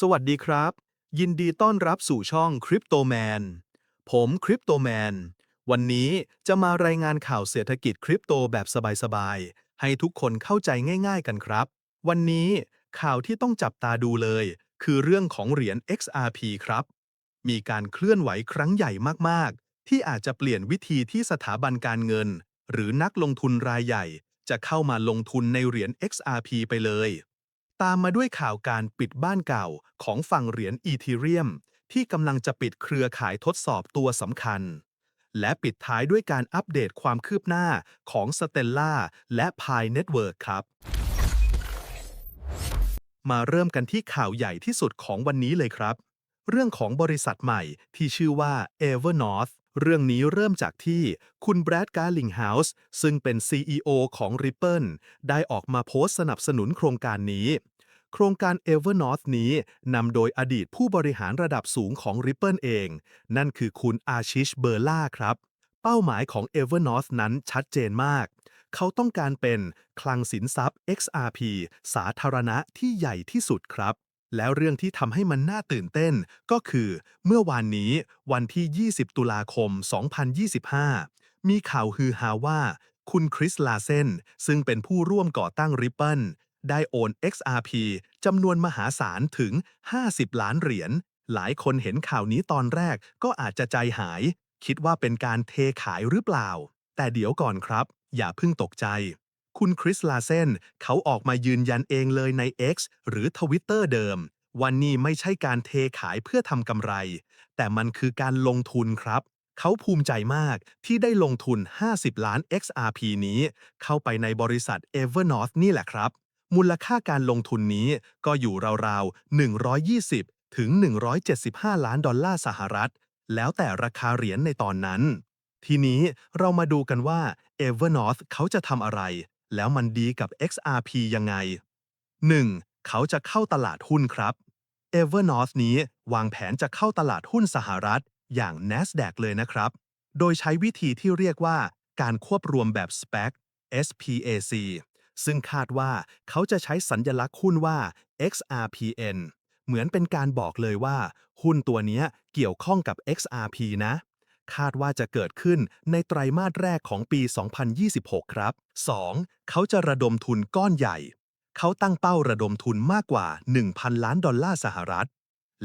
สวัสดีครับ ยินดีต้อนรับสู่ช่อง Crypto Man ผม Crypto Man วันนี้จะมารายงานข่าวเศรษฐกิจคริปโตแบบสบายๆ ให้ทุกคนเข้าใจง่ายๆกันครับ วันนี้ข่าวที่ต้องจับตาดูเลย คือเรื่องของเหรียญ XRP ครับ มีการเคลื่อนไหวครั้งใหญ่มากๆ ที่อาจจะเปลี่ยนวิธีที่สถาบันการเงิน หรือนักลงทุนรายใหญ่ จะเข้ามาลงทุนในเหรียญ XRP ไปเลย ตามมาด้วยข่าวการปิดบ้านเก่าของฝั่งเหรียญอีทีเรียม ที่กำลังจะปิดเครือข่ายทดสอบตัวสำคัญ และปิดท้ายด้วยการอัปเดตความคืบหน้าของ Stella และ Pi Network ครับ มาเริ่มกันที่ข่าวใหญ่ที่สุดของวันนี้เลยครับ เรื่องของบริษัทใหม่ที่ชื่อว่า Evernorth เรื่องนี้เริ่มจากที่คุณแบรดการ์ลิงเฮาส์ซึ่งเป็น CEO ของ Ripple ได้ออกมาโพสต์สนับสนุนโครงการนี้ โครงการ Evernorth นี้นำโดยอดีตผู้บริหารระดับสูงของ Ripple เอง นั่นคือคุณอาชิชเบอร์ล่าครับ เป้าหมายของ Evernorth นั้นชัดเจนมาก เขาต้องการเป็นคลังสินทรัพย์ XRP สาธารณะที่ใหญ่ที่สุดครับแล้วเรื่องที่ทำให้มันน่าตื่นเต้นก็คือ เมื่อวานนี้วันที่ 20 ตุลาคม 2025 มีข่าวฮือฮาว่า คุณคริสลาเซนซึ่งเป็นผู้ร่วมก่อตั้ง Ripple ได้โอน XRP จำนวนมหาศาลถึง 50 ล้านเหรียญ หลายคนเห็นข่าวนี้ตอนแรกก็อาจจะใจหาย คิดว่าเป็นการเทขายหรือเปล่า แต่เดี๋ยวก่อนครับ อย่าเพิ่งตกใจ คุณคริสลาเซนเขาออกมายืนยันเองเลยใน X หรือ Twitter เดิมวันนี้ไม่ใช่การเทขายเพื่อทำกำไร แต่มันคือการลงทุนครับ เขาภูมิใจมากที่ได้ลงทุน 50 ล้าน XRP นี้ เข้าไปในบริษัท Evernorth นี่แหละครับ มูลค่าการลงทุนนี้ก็อยู่ราวๆ 120 ถึง 175 ล้านดอลลาร์สหรัฐ แล้วแต่ราคาเหรียญในตอนนั้น ทีนี้เรามาดูกันว่า Evernorth เขาจะทำอะไร แล้วมันดีกับ XRP ยังไง 1. เขาจะเข้าตลาดหุ้นครับ Evernorth นี้วางแผนจะเข้าตลาดหุ้นสหรัฐ อย่าง NASDAQ เลยนะครับ โดยใช้วิธีที่เรียกว่าการควบรวมแบบ SPAC SPAC ซึ่งคาดว่าเขาจะใช้สัญญลักษณ์หุ้นว่า XRPN เหมือนเป็นการบอกเลยว่า หุ้นตัวนี้เกี่ยวข้องกับ XRP นะ คาดว่าจะเกิดขึ้นในไตรมาสแรกของปี 2026 ครับ 2. เขาจะระดมทุนก้อนใหญ่ เขาตั้งเป้าระดมทุนมากกว่า 1,000 ล้านดอลลาร์สหรัฐ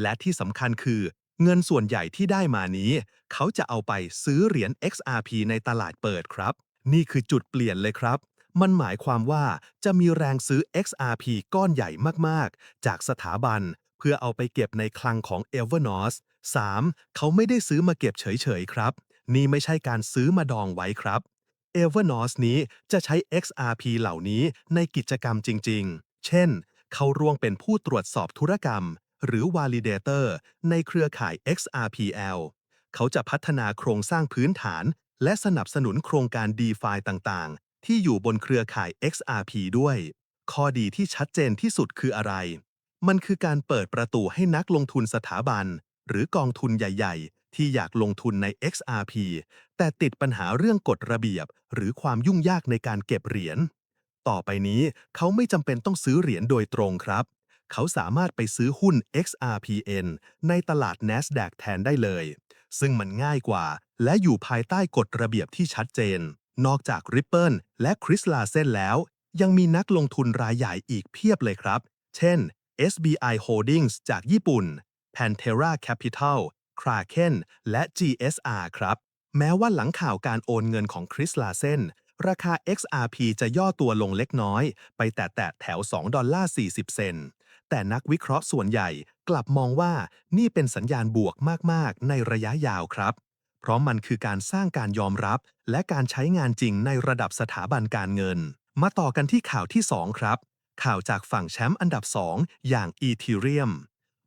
และที่สำคัญคือเงินส่วนใหญ่ที่ได้มานี้ เขาจะเอาไปซื้อเหรียญ XRP ในตลาดเปิดครับ นี่คือจุดเปลี่ยนเลยครับ มันหมายความว่าจะมีแรงซื้อ XRP ก้อนใหญ่มากๆ จากสถาบัน เพื่อเอาไปเก็บในคลังของ Evernorth 3. เขาไม่ได้ซื้อมาเก็บเฉยๆครับ นี่ไม่ใช่การซื้อมาดองไว้ครับ Evernorth นี้จะใช้ XRP เหล่านี้ในกิจกรรมจริงๆ เช่น เขาร่วงเป็นผู้ตรวจสอบธุรกรรม หรือ Validator ในเครือข่าย XRPL เขาจะพัฒนาโครงสร้างพื้นฐาน และสนับสนุนโครงการ DeFi ต่างๆ ที่อยู่บนเครือข่าย XRP ด้วย ข้อดีที่ชัดเจนที่สุดคืออะไร มันคือการเปิดประตูให้นักลงทุนสถาบัน หรือกองทุนใหญ่ ๆ ที่อยากลงทุนใน XRP แต่ติดปัญหาเรื่องกฎระเบียบ หรือความยุ่งยากในการเก็บเหรียญ ต่อไปนี้เขาไม่จำเป็นต้องซื้อเหรียญโดยตรงครับ เขาสามารถไปซื้อหุ้น XRPN ในตลาด NASDAQ แทนได้เลย ซึ่งมันง่ายกว่า และอยู่ภายใต้กฎระเบียบที่ชัดเจน นอกจาก Ripple และ Chris Larsen แล้ว ยังมีนักลงทุนรายใหญ่อีกเพียบเลยครับ เช่น SBI Holdings จากญี่ปุ่น Pantera Capital Kraken และ GSR ครับ แม้ว่าหลังข่าวการโอนเงินของคริสลาเซนราคา XRP จะย่อตัวลงเล็กน้อย ไปแตะแตะแถว 2 ดอลลาร์ 40 เซนแต่นักวิเคราะห์ส่วนใหญ่กลับมองว่านี่เป็นสัญญาณบวกมาก ๆ ในระยะยาวครับ ราะมันคือการสร้างการยอมรับ และการใช้งานจริงในระดับสถาบันการเงิน มาต่อกันที่ข่าวที่ 2 ครับ ข่าวจากฝั่งแชมป์อันดับ 2 อย่าง Ethereum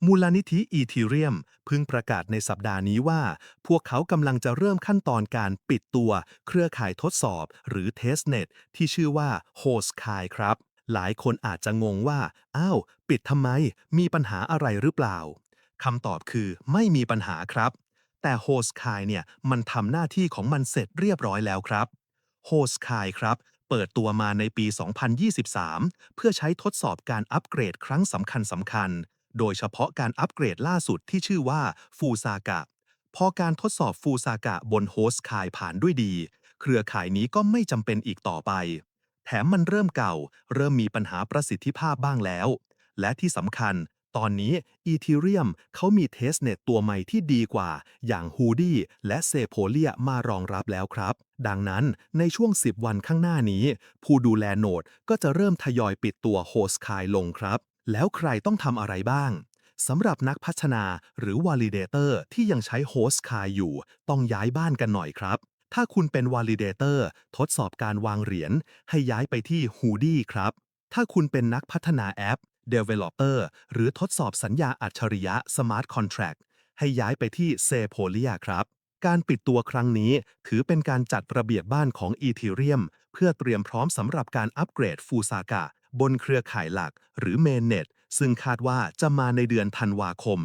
มูลนิธิ Ethereum เพิ่งประกาศในสัปดาห์นี้ว่า พวกเขากำลังจะเริ่มขั้นตอนการปิดตัว เครือข่ายทดสอบ หรือ Testnet ที่ชื่อว่า Hostkai ครับ หลายคนอาจจะงงว่า อ้าว ปิดทำไม มีปัญหาอะไรหรือเปล่าคำตอบคือไม่มีปัญหาครับ แต่ Hostkai เนี่ยมันทำหน้าที่ของมันเสร็จเรียบร้อยแล้วครับ Hostkai ครับ เปิดตัวมาในปี 2023 เพื่อใช้ทดสอบการอัปเกรดครั้งสำคัญสำคัญ โดยเฉพาะการอัปเกรดล่าสุดที่ชื่อว่าฟูซากะ พอการทดสอบฟูซากะบนโฮสต์คายผ่านด้วยดี เครือข่ายนี้ก็ไม่จำเป็นอีกต่อไป แถมมันเริ่มเก่า เริ่มมีปัญหาประสิทธิภาพบ้างแล้ว และที่สำคัญ ตอนนี้ Ethereum เขามีเทสเน็ตตัวใหม่ที่ดีกว่า อย่าง h o o d i และ s e p o l i a มารองรับแล้วครับ ดังนั้นในช่วง 10 วันข้างหน้านี้ ผู้ดูแลโนดก็จะเริ่มทยอยปิดตัว Host k y ลงครับ แล้วใครต้องทำอะไรบ้างสำหรับนักพัฒนาหรือ Validator ที่ยังใช้ Host k y อยู่ ต้องย้ายบ้านกันหน่อยครับ ถ้าคุณเป็น Validator ทดสอบการวางเหรียญให้ย้ายไปที่ h o o d i ครับถ้าคุณเป็นนักพัฒนาแอป Developer หรือทดสอบสัญญาอัจฉริยะ Smart Contract ให้ย้ายไปที่ s e p o l i a ครับ การปิดตัวครั้งนี้ถือเป็นการจัดระเบียบบ้านของ Ethereum เพื่อเตรียมพร้อมสำหรับการอัปเกรดฟูซากะบนเครือข่ายหลักหรือ Mainnet ซึ่งคาดว่าจะมาในเดือนธันวาคม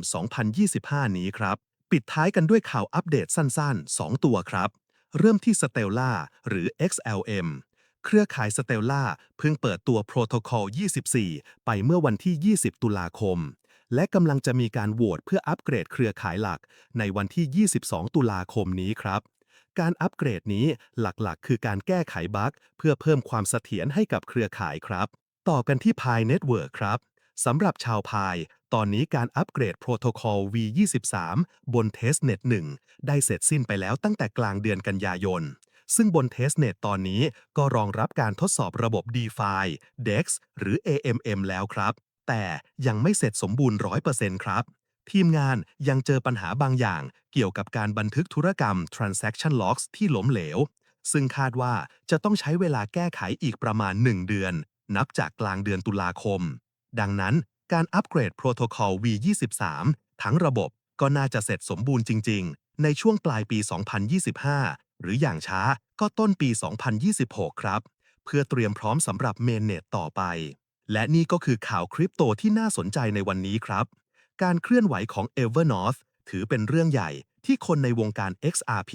2025 นี้ครับ ปิดท้ายกันด้วยข่าวอัปเดตสั้นๆ 2 ตัวครับ เริ่มที่ Stella หรือ XLM เครือข่าย Stellar เพิ่งเปิดตัวโปรโตคอล 24 ไปเมื่อวันที่ 20 ตุลาคม และกำลังจะมีการโหวตเพื่ออัปเกรดเครือข่ายหลักในวันที่ 22 ตุลาคมนี้ครับ การอัปเกรดนี้หลักๆ คือการแก้ไขบั๊กเพื่อเพิ่มความเสถียรให้กับเครือข่ายครับ ต่อกันที่ Pi Network ครับสำหรับชาว Pi ตอนนี้การอัปเกรดโปรโตคอล V23 บน Testnet 1 ได้เสร็จสิ้นไปแล้วตั้งแต่กลางเดือนกันยายน ซึ่งบน Testnet ตอนนี้ก็รองรับการทดสอบระบบ DeFi DEX หรือ AMM แล้วครับ แต่ยังไม่เสร็จสมบูรณ์ 100%ครับ ทีมงานยังเจอปัญหาบางอย่าง เกี่ยวกับการบันทึกธุรกรรม Transaction Logs ที่ล้มเหลว ซึ่งคาดว่าจะต้องใช้เวลาแก้ไขอีกประมาณ 1 เดือน นับจากกลางเดือนตุลาคม ดังนั้นการอัปเกรดโปรโตคอล V23 ทั้งระบบก็น่าจะเสร็จสมบูรณ์จริง ๆ ในช่วงปลายปี 2025 หรืออย่างช้าก็ต้นปี 2026 ครับ เพื่อเตรียมพร้อมสำหรับเมนเนตต่อไป และนี่ก็คือข่าวคริปโตที่น่าสนใจในวันนี้ครับ การเคลื่อนไหวของ Evernorth ถือเป็นเรื่องใหญ่ที่คนในวงการ XRP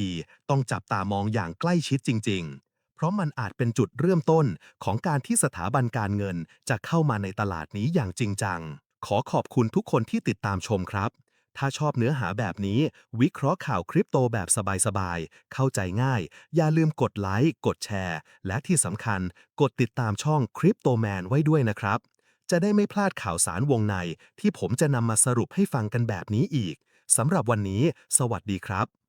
ต้องจับตามองอย่างใกล้ชิดจริง ๆ เพราะมันอาจเป็นจุดเริ่มต้นของการที่สถาบันการเงินจะเข้ามาในตลาดนี้อย่างจริงจัง ขอขอบคุณทุกคนที่ติดตามชมครับ ถ้าชอบเนื้อหาแบบนี้ วิเคราะห์ข่าวคริปโตแบบสบายๆ เข้าใจง่าย อย่าลืมกดไลค์ กดแชร์ และที่สำคัญ กดติดตามช่องคริปโตแมนไว้ด้วยนะครับ จะได้ไม่พลาดข่าวสารวงใน ที่ผมจะนำมาสรุปให้ฟังกันแบบนี้อีกสำหรับวันนี้ สวัสดีครับ